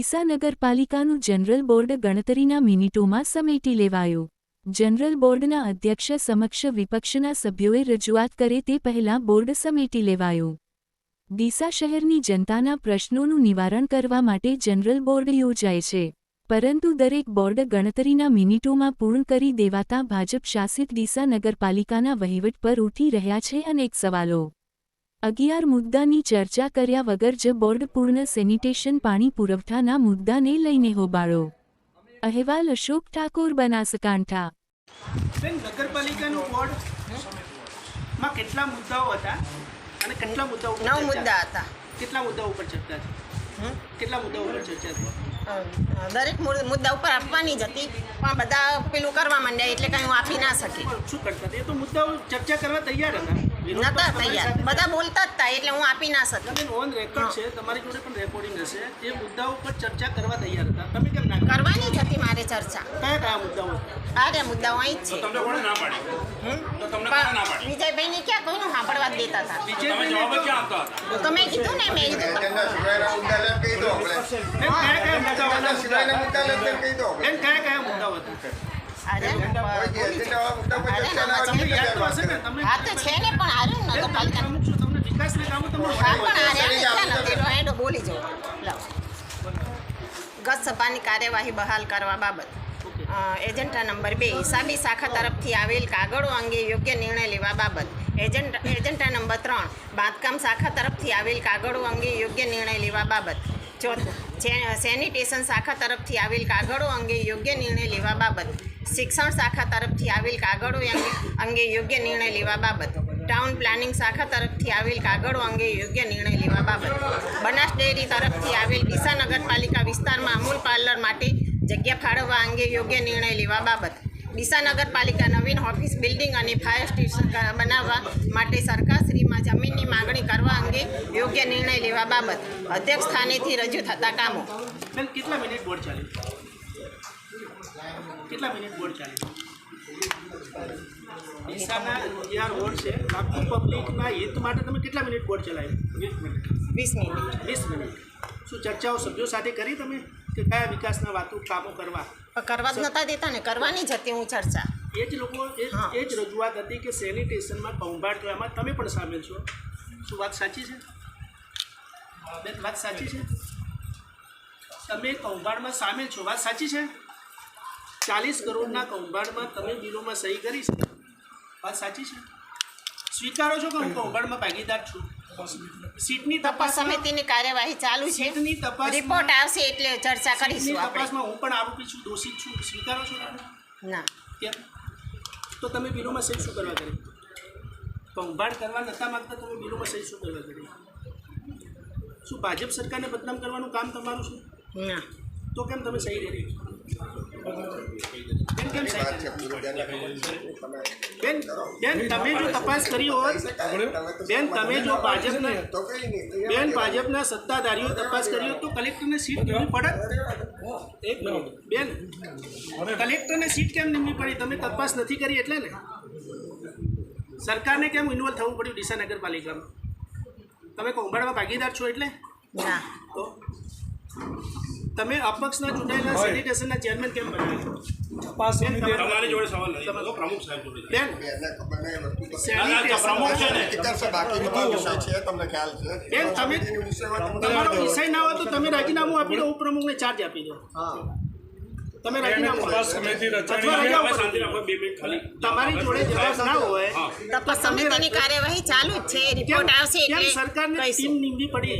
Deesa નગરપાલિકાનું general board ગણતરીના મિનિટોમાં સમેટી લેવાયું. જનરલ બોર્ડના અધ્યક્ષ સમક્ષ વિપક્ષના સભ્યોએ રજૂઆત કરે તે પહેલાં બોર્ડ સમેટી લેવાયું. ડીસા શહેરની જનતાના પ્રશ્નોનું નિવારણ કરવા માટે જનરલ બોર્ડ યોજાય છે. પરંતુ દરેક બોર્ડ ગણતરીના મિનિટોમાં પૂર્ણ કરી દેવાતા ભાજપ શાસિત ડીસા નગરપાલિકાના વહીવટ પર ઉઠી રહ્યા છે અનેક સવાલો. અગિયાર મુદ્દાની ચર્ચા કર્યા વગર જ બોર્ડ પૂર્ણ સેનિટેશન પાણી પુરવઠાના મુદ્દાને લઈને હોબાળો. અહેવાલ અશોક ઠાકોર બનાસકાંઠા. બેન નગરપાલિકાનું બોર્ડ? માં કેટલા મુદ્દાઓ હતા અને કેટલા મુદ્દાઓ નવ મુદ્દા હતા. કેટલા મુદ્દાઓ ઉપર ચર્ચા છે કેટલા મુદ્દાઓ ઉપર ચર્ચા છે દરેક મુદ્દા ઉપર આપવાની જ હતી પણ બધા પેલું કરવા માંડ્યા એટલે કંઈ હું આપી ના શકી. શું કરતા એ તો મુદ્દાઓ ચર્ચા કરવા તૈયાર હતા. નતા તૈયાર. બધા બોલતા જ હતા એટલે હું આપી ના શકું. બેન ઓન રેકોર્ડ છે તમારી જોડે પણ રેકોર્ડિંગ હશે. એ મુદ્દાઓ પર ચર્ચા કરવા તૈયાર હતા. તમે કેમ ના કરવાની જ હતી મારે ચર્ચા. કયા કયા મુદ્દાઓ આ રહ્યા મુદ્દાઓ અહીં જ છે. તમને કોણે ના પાડી? તો તમને કોણે ના પાડી? વિજયભાઈ વિજયભાઈને ક્યાં કોઈનું સાંભળવા દેતા હતા? તમે જવાબ ક્યાં આપતા હતા? તો મેં કીધું ને મેં કીધું એના સિવાયના મુદ્દા લે કહી દો આપણે. કયા કયા મુદ્દાઓ હતા? સિવાયના મુદ્દા લે તે કહી દો આપણે. કયા કયા મુદ્દાઓ હતા? ગત સભાની કાર્યવાહી બહાલ કરવા બાબત. એજન્ટા નંબર બે હિસાબી શાખા તરફથી આવેલ કાગળો અંગે યોગ્ય નિર્ણય લેવા બાબત. એજન્ટ એજન્ટા નંબર ત્રણ બાંધકામ શાખા તરફથી આવેલ કાગળો અંગે યોગ્ય નિર્ણય લેવા બાબત. ચોથું સેનિટેશન શાખા તરફથી આવેલ કાગળો અંગે યોગ્ય નિર્ણય લેવા બાબત. શિક્ષણ શાખા તરફથી આવેલ કાગળો અંગે યોગ્ય નિર્ણય લેવા બાબત. ટાઉન પ્લાનિંગ શાખા તરફથી આવેલ કાગળો અંગે યોગ્ય નિર્ણય લેવા બાબત. બનાસ ડેરી તરફથી આવેલ ડીસા નગરપાલિકા વિસ્તારમાં અમૂલ પાર્લર માટે જગ્યા ફાળવવા અંગે યોગ્ય નિર્ણય લેવા બાબત. ડીસા નગરપાલિકા નવીન ઓફિસ બિલ્ડિંગ અને ફાયર સ્ટેશન બનાવવા માટે સરકારશ્રીમાં જમીનની માગણી કરવા અંગે યોગ્ય નિર્ણય લેવા બાબત અધ્યક્ષ સ્થાનેથી રજૂ થતા કામો. કેટલા મિનિટ બોર્ડ ચાલે? કેટલા મિનિટ બોર્ડ ચાલ્યું ડીસાના અગિયાર રોડ છે આખું પબ્લિકના હિત માટે તમે કેટલા મિનિટ બોર્ડ ચલાવ્યું? વીસ મિનિટ. વીસ મિનિટ. વીસ મિનિટ શું ચર્ચાઓ સભ્યો સાથે કરી તમે? કે કયા વિકાસના વાતો કામો કરવા? કરવા જ નતા દેતા ને કરવાની જ હતી હું ચર્ચા. એ જ લોકો એ જ- રજૂઆત હતી કે સેનિટેશનમાં કૌભાંડ એમાં તમે પણ સામેલ છો. શું વાત સાચી છે? બેન વાત સાચી છે? તમે કૌભાંડમાં સામેલ છો. વાત સાચી છે? ચાલીસ કરોડના કૌભાંડમાં તમે બિલોમાં સહી કરી છે. વાત સાચી છે? સ્વીકારો છો કે હું કૌભાંડમાં ભાગીદાર છું? સીટની તપાસ સમિતિની કાર્યવાહી ચાલુ છે. સીટની તપાસ રિપોર્ટ આવશે એટલે ચર્ચા કરીશું આપણે. તપાસમાં હું પણ આરોપી છું દોષિત છું. સ્વીકારો છો ના. કેમ? તો તમે બિલોમાં સહી શું કરવા કરી? કૌભાંડ કરવા નતા માંગતા તમે બિલોમાં સહી શું કરવા કરી? શું ભાજપ સરકારને બદનામ કરવાનું કામ તમારું છે? ના. તો કેમ તમે સહી કરી? બેન. બેન બેન તમે જો તપાસ કરી હોત બેન તમે જો ભાજપના તો કઈ નહીં બેન ભાજપના સત્તાધારીઓ તપાસ કરી હોત તો કલેક્ટરને સીટ નિમવી પડત એક મિનિટ. બેન કલેક્ટરને સીટ કેમ નિમવી પડી? તમે તપાસ નથી કરી એટલે ને? સરકારને કેમ ઇન્વોલ્વ થવું પડ્યું ડીસા નગરપાલિકામાં? તમે કૌભાંડમાં ભાગીદાર છો એટલે? ના. તો તમે અપક્ષના ચૂંટાયેલા સેનિટેશનના ચેરમેન કેમ તમે- તમારી જોડે સવાલ નથી તો પ્રમુખ સાહેબ જોડે છે. બેન. બેનને ખબર નહીં વસ્તુ તો. સેનિટેશન પ્રમુખ છે ને. હકીકત છે, બાકી બધો વિષય છે તમને ખ્યાલ છે. બેન, તમે- એનો વિષય હોય તો તમારો વિષય ના હોય તો તમે રાજીનામું આપી દો ઉપપ્રમુખને ચાર્જ આપી દો. તમે તમારી જોડે જવાબ ના હોય તપાસ સમિતિની કાર્યવાહી ચાલુ જ છે. રિપોર્ટ આવશે એટલે સરકારને ટીમ નીમવી પડી?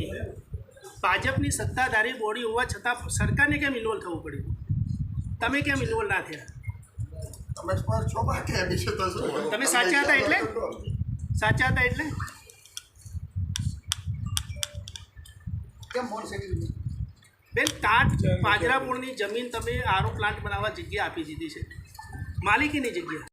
ભાજપની સત્તાધારી બોડી હોવા છતાં સરકારને કેમ ઇન્વોલ્વ થવું પડ્યું? તમે કેમ ઇન્વોલ્વ ના થયા? તમે સાચા હતા એટલે? સાચા હતા એટલે? બેન તાટ પાજરાપુરની જમીન તમે આરો પ્લાન્ટ બનાવવા જગ્યા આપી દીધી છે. માલિકીની જગ્યા.